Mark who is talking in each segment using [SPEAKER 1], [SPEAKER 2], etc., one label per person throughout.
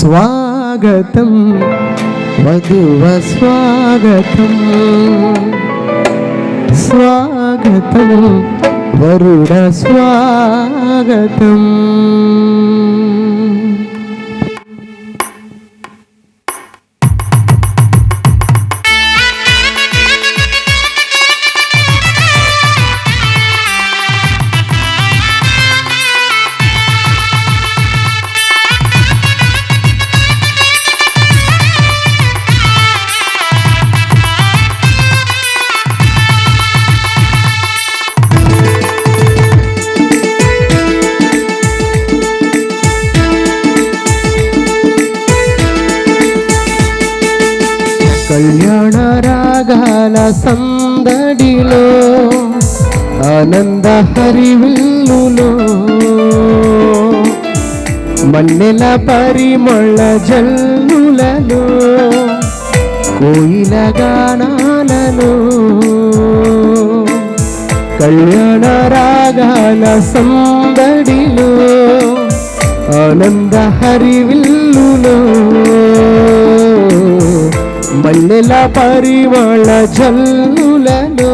[SPEAKER 1] స్వాగతం వధువ స్వాగతం స్వాగతం వరుడ స్వాగతం కళ్యాణ రాగాల సందడిలో ఆనంద హరివిల్లులో మన్నెల పరిమళ జల్లులలో కోయిల గానాలలో కళ్యాణ రాగాల సందడిలో ఆనంద హరివిల్లులో మల్లెల పరిమళ జల్లులను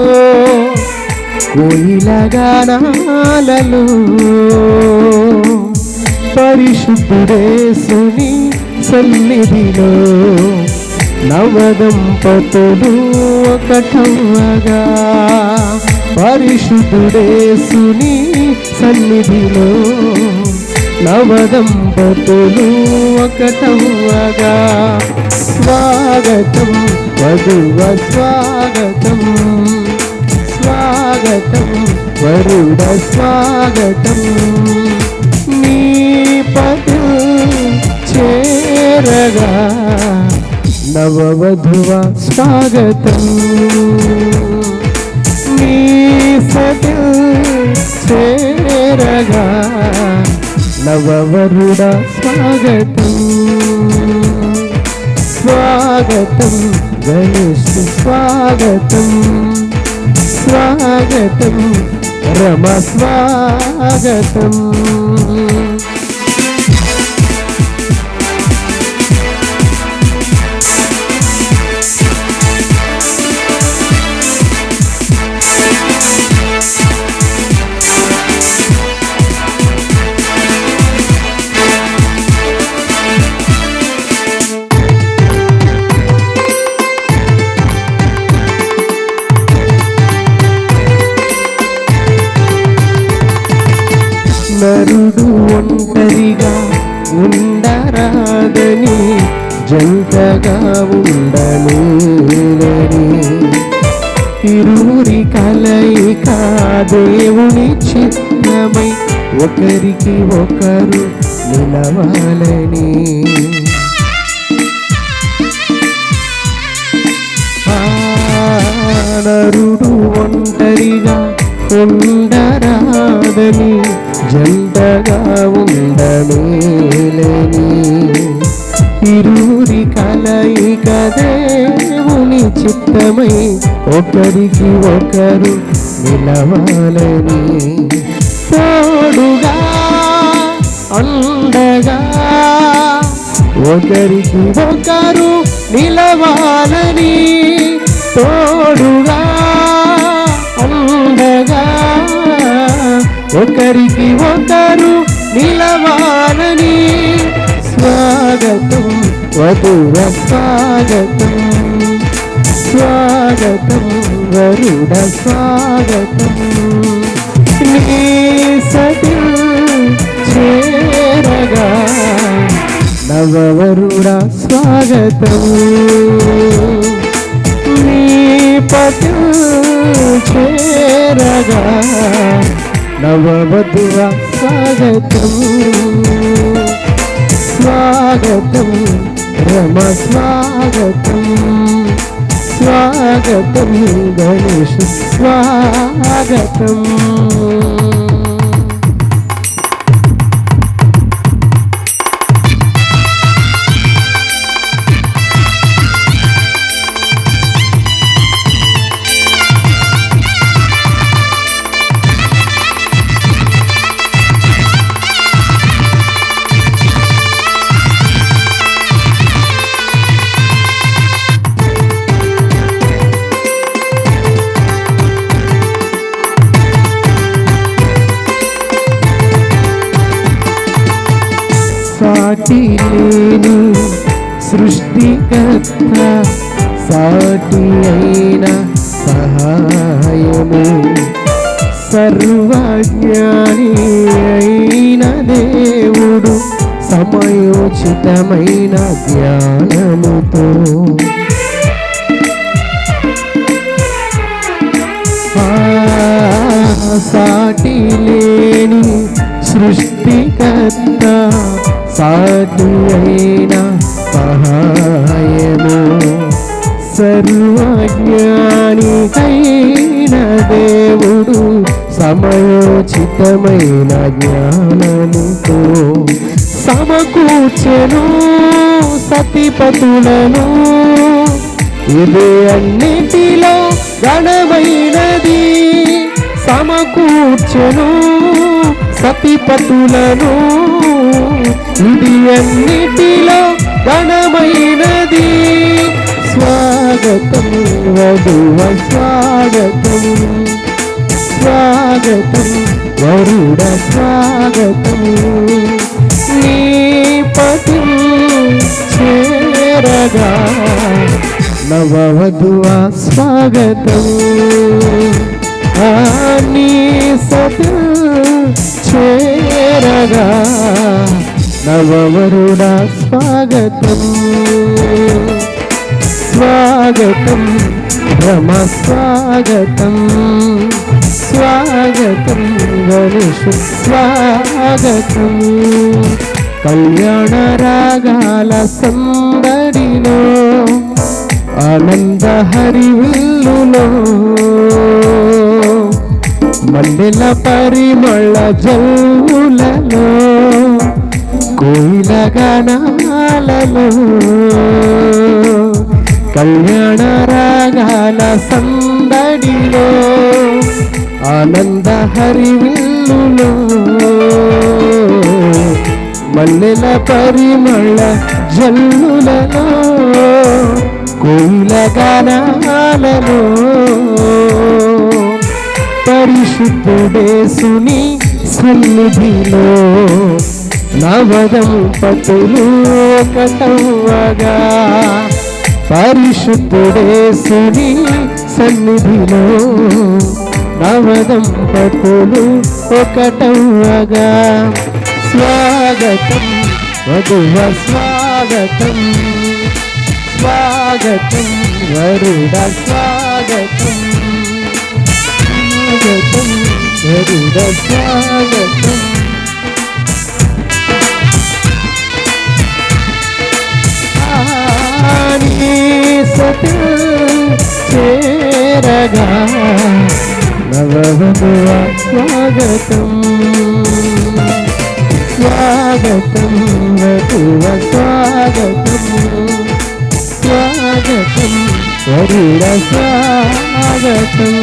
[SPEAKER 1] కోయిల గానాలలో. పరిశుద్ధుడేసుని సన్నిధిలో నవదంపతులు ఒకటవగా పరిశుద్ధుడేసుని సన్నిధిలో నవదంపతులు ఒకటవగా స్వాగతం వధువ స్వాగతం. స్వాగతం వరుడ స్వాగతం. నీ పదు చేరగా. నవవధువ స్వాగతం. నీ సదు చేరగా. నవవరుడ స్వాగతం స్వాగతం గణేష్ స్వాగతం స్వాగతం రమ స్వాగతం ఒంటరిగా ఉండరాదని జంటగా ఉండలేదని ఇరువురి కలయిక దేవుని చిత్రమై ఒకరికి ఒకరు నిలవాలని. నరుడు ఒంటరిగా ఉండరాదని జంటగా ఉండమేలని ఇరువురి కలయిక దేవుని చిత్తమై ఒకరికి ఒకరు నిలవాలని. తోడుగా అండగా ఒకరికి ఒకరు నిలవాలని. తోడుగా ఒకరికి ఒకరు నిలవాలని. స్వాగతం వధువ స్వాగతం. స్వాగతం వరుడ స్వాగతం. నీ సతి చేరగా నవవరుడ స్వాగతం. నీ పతి చేరగా నవవధువ స్వాగతం. స్వాగతం. రమ స్వాగతం. స్వాగతం గణేష్ స్వాగతం. సాటి లేను సృష్టికర్త సాటి అయిన సహాయము. సర్వజ్ఞాని అయిన దేవుడు సమయోచితమైన జ్ఞానముతో. సాటి లేని సృష్టికర్త సాటి సహాయము సర్వజ్ఞాని అయిన దేవుడు సమయోచితమైన జ్ఞానముతో సమకూర్చెను సతిపతులను ఇది అన్నిటిలో గణమైనది సమకూర్చెను సతిపతులను ఇది అన్నిటిలో ఘనమైనది. స్వాగతం వధువ స్వాగతం. స్వాగతం వరుడ స్వాగతం. నీ పతి చేరగా నవవధువ స్వాగతం. నీ సత చేరగా నవవరుడ స్వాగతం. స్వాగతం రమ స్వాగతం. స్వాగతం గణేషు స్వాగతం. కళ్యాణ రాగాల సందడిలో ఆనంద హరివిల్లులో. మండల పరిమళ జల్లులలో కోయిల గణాలలో కళ్యాణ రాగాల సందడిలో ఆనంద హరివిల్లులో మల్లెల పరిమళ జల్లులలో కోయిల గానాలలో పరిశుద్ధుడేసుని సన్నిధిలో నవదంపతులు ఒకటవ్వగా పరిశుద్ధుడేసుని సన్నిధిలో నవదంపతులు ఒకటవ్వగా స్వాగతం వధువ స్వాగతం స్వాగతం వరుడ స్వాగతం స్వాగతం వరుడ స్వాగతం సత చేరగా నవవధువ స్వాగతం స్వాగతం వధువ స్వాగతం స్వాగతం వరుడ స్వాగతం.